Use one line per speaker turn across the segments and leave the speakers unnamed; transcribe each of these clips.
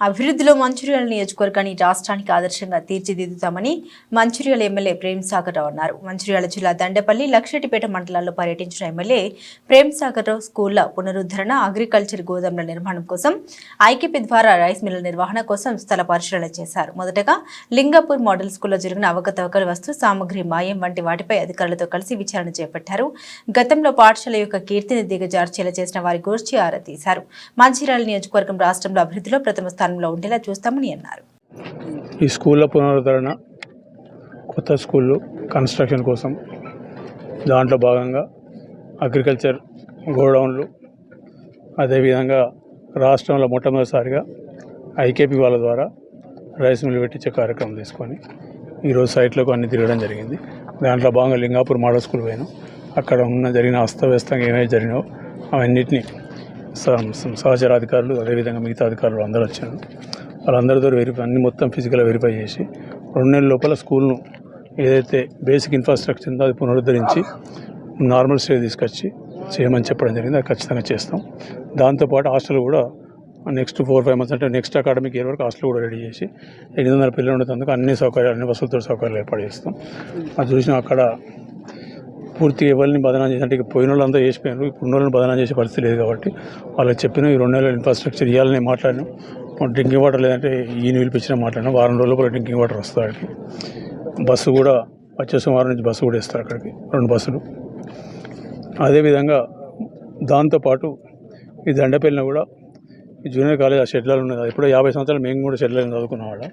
అభివృద్ధిలో మంచిర్యాల నియోజకవర్గాన్ని రాష్ట్రానికి ఆదర్శంగా తీర్చిదిద్దుతామని మంచిర్యాల ఎమ్మెల్యే ప్రేమ్ సాగర్ రావు అన్నారు. మంచిర్యాల జిల్లా దండపల్లి లక్షటిపేట మండలాల్లో పర్యటించిన ఎమ్మెల్యే ప్రేమ్ సాగర్ రావు స్కూళ్ళ పునరుద్ధరణ అగ్రికల్చర్ గోదాముల నిర్మాణం కోసం ఐకేపీ ద్వారా రైస్ మిల్ల నిర్వహణ కోసం స్థల పరిశీలన చేశారు. మొదటగా లింగాపూర్ మోడల్ స్కూల్లో జరిగిన అవకతవకలు వస్తు సామగ్రి మాయం వంటి వాటిపై అధికారులతో కలిసి విచారణ చేపట్టారు. గతంలో పాఠశాల యొక్క కీర్తిని దిగజార్చేలా చేసిన వారి గోష్ఠి ఆరా తీశారు. మంచిర్యాల నియోజకవర్గం రాష్ట్రంలో అభివృద్ధిలో ప్రథమ స్థానంలో ఉండేలా చూస్తామని అన్నారు.
ఈ స్కూళ్ళ పునరుద్ధరణ కొత్త స్కూళ్ళు కన్స్ట్రక్షన్ కోసం దాంట్లో భాగంగా అగ్రికల్చర్ గోడౌన్లు అదేవిధంగా రాష్ట్రంలో మొట్టమొదటిసారిగా ఐకేపీ వాళ్ళ ద్వారా రైస్ మిల్ పెట్టించే కార్యక్రమం తీసుకొని ఈరోజు సైట్లకు అన్ని తిరగడం జరిగింది. దాంట్లో భాగంగా లింగాపూర్ మోడల్ స్కూల్ పోయాను. అక్కడ ఉన్న జరిగిన అస్తవ్యస్తంగా ఏమైతే జరిగినాయో అవన్నిటిని సహచర అధికారులు అదేవిధంగా మిగతా అధికారులు అందరూ వచ్చారు. వాళ్ళందరితో వెరిఫై అన్ని మొత్తం ఫిజికల్గా వెరిఫై చేసి రెండు నెలల లోపల స్కూల్ను ఏదైతే బేసిక్ ఇన్ఫ్రాస్ట్రక్చర్ ఉందో అది పునరుద్ధరించి నార్మల్ స్టేజ్ తీసుకొచ్చి చేయమని చెప్పడం జరిగింది. అది ఖచ్చితంగా చేస్తాం. దాంతోపాటు హాస్టల్ కూడా నెక్స్ట్ ఫోర్ ఫైవ్ మంత్స్ అంటే నెక్స్ట్ అకాడమిక్ ఇయర్ వరకు హాస్టల్ కూడా రెడీ చేసి ఎనిమిది వందల పిల్లలు ఉండేందుకు అన్ని సౌకర్యాలు అన్ని వసతులతో సౌకర్యాలు ఏర్పాటు చేస్తాం. అది చూసిన అక్కడ పూర్తిగా ఎవరిని బదనాం చేసి అంటే ఇక పోయిన వాళ్ళంతా చేసిపోయారు ఇప్పుడు వాళ్ళని బదనాం చేసే పరిస్థితి లేదు కాబట్టి వాళ్ళకి చెప్పిన ఈ రెండు నెలల ఇన్ఫ్రాస్ట్రక్చర్ ఇవ్వాలని మాట్లాడినాం. డ్రింకింగ్ వాటర్ లేదంటే ఈయన పిలిపించిన మాట్లాడినా. వారం రోజుల కూడా డ్రింకింగ్ వాటర్ వస్తుంది అక్కడికి బస్సు కూడా వచ్చే సోమవారం నుంచి బస్సు కూడా ఇస్తారు అక్కడికి రెండు బస్సులు. అదేవిధంగా దాంతోపాటు ఈ దండపల్లిన కూడా జూనియర్ కాలేజ్ ఆ షెడ్లలో ఉన్నది ఇప్పుడు ఎప్పుడో యాభై సంవత్సరాలు మేము కూడా షెడ్లలో చదువుకున్నాం వాళ్ళ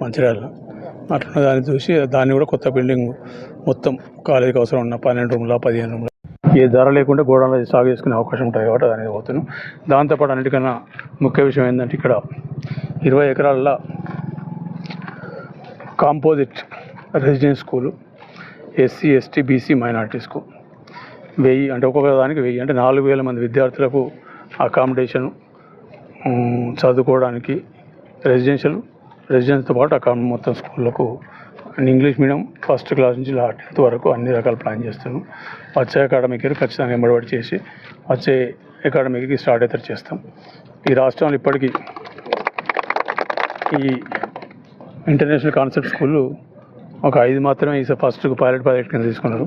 మంచిర్యాలలో. అట్లా దాన్ని చూసి దాన్ని కూడా కొత్త బిల్డింగ్ మొత్తం కాలేజీకి అవసరం ఉన్న పన్నెండు రూమ్ల పదిహేను రూమ్ల. ఏ ధర లేకుండా గోడౌన్లో సాగు చేసుకునే అవకాశం ఉంటుంది కాబట్టి దానికి పోతున్నాం దాంతోపాటు అన్నిటికన్నా ముఖ్య విషయం ఏంటంటే ఇక్కడ ఇరవై ఎకరాల్లో composite residence school SC ST BC minority school. వెయ్యి అంటే ఒక్కొక్క దానికి వెయ్యి అంటే నాలుగు వేల మంది విద్యార్థులకు అకామిడేషన్ చదువుకోవడానికి రెసిడెన్షియల్ రెసిడెన్స్తో పాటు అక్కడ మొత్తం స్కూళ్ళకు and English medium first class నుంచి టెన్త్ వరకు అన్ని రకాల ప్లాన్ చేస్తున్నాం వచ్చే అకాడమిక్ ఇయర్ ఖచ్చితంగా ఎంబడబడి చేసి వచ్చే అకాడమిక్కి స్టార్ట్ అయితే చేస్తాం. ఈ రాష్ట్రంలో ఇప్పటికీ ఈ ఇంటర్నేషనల్ కాన్సెప్ట్ స్కూళ్ళు ఒక ఐదు మాత్రమే ఈ ఫస్ట్ పైలట్ ప్రాజెక్ట్ కింద తీసుకున్నారు.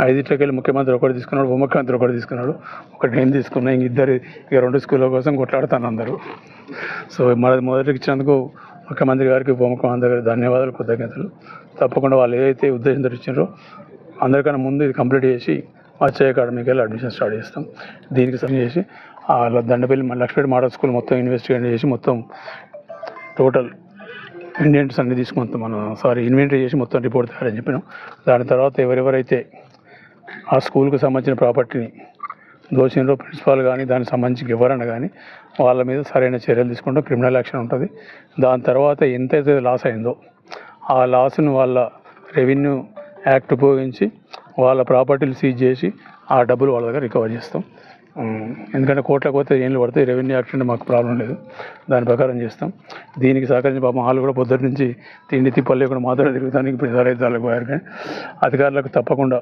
ఐదింటికి వెళ్ళి ముఖ్యమంత్రి ఒకటి తీసుకున్నాడు ఉపముఖ్యమంత్రి ఒకటి తీసుకున్నాడు. ఒకటి నేను తీసుకున్నా ఇంక ఇద్దరు ఇక రెండు స్కూళ్ళ కోసం కొట్లాడుతాను అందరూ. సో మన మొదటికి ఇచ్చినందుకు ముఖ్యమంత్రి గారికి ఉప ముఖ్యమంత్రి గారికి ధన్యవాదాలు కృతజ్ఞతలు. తప్పకుండా వాళ్ళు ఏదైతే ఉద్దేశంతో ఇచ్చారో అందరికన్నా ముందు ఇది కంప్లీట్ చేసి వచ్చే అకాడమీకి వెళ్ళి అడ్మిషన్ స్టార్ట్ చేస్తాం. దీనికి సమ్ చేసి దండపల్లి మన లక్ష్మీ మోడల్ స్కూల్ మొత్తం ఇన్వెస్టిగేట్ చేసి మొత్తం టోటల్ ఇండియన్స్ అన్ని తీసుకుంటాం మనం సారీ ఇన్వెంటరీ చేసి మొత్తం రిపోర్ట్ తయారని చెప్పినాం. దాని తర్వాత ఎవరెవరైతే ఆ స్కూల్కి సంబంధించిన ప్రాపర్టీని దోషినరో ప్రిన్సిపాల్ కానీ దానికి సంబంధించి వివరణ కానీ వాళ్ళ మీద సరైన చర్యలు తీసుకుంటాం క్రిమినల్ యాక్షన్ ఉంటుంది. దాని తర్వాత ఎంతైతే లాస్ అయిందో ఆ లాస్ను వాళ్ళ రెవెన్యూ యాక్ట్ ఉపయోగించి వాళ్ళ ప్రాపర్టీలు సీజ్ చేసి ఆ డబ్బులు వాళ్ళ దగ్గర రికవర్ చేస్తాం. ఎందుకంటే కోట్లకు పోతే ఏళ్ళు పడతాయి రెవెన్యూ యాక్ట్ అంటే మాకు ప్రాబ్లం లేదు. దాని ప్రకారం చేస్తాం. దీనికి సహకరించి పాపం వాళ్ళు కూడా పొద్దుటి నుంచి తిండి తిప్పలు లేకుండా మాత్రమే తిరుగుతానికి ఇప్పుడు ఇతర పోయారు కానీ అధికారులకు తప్పకుండా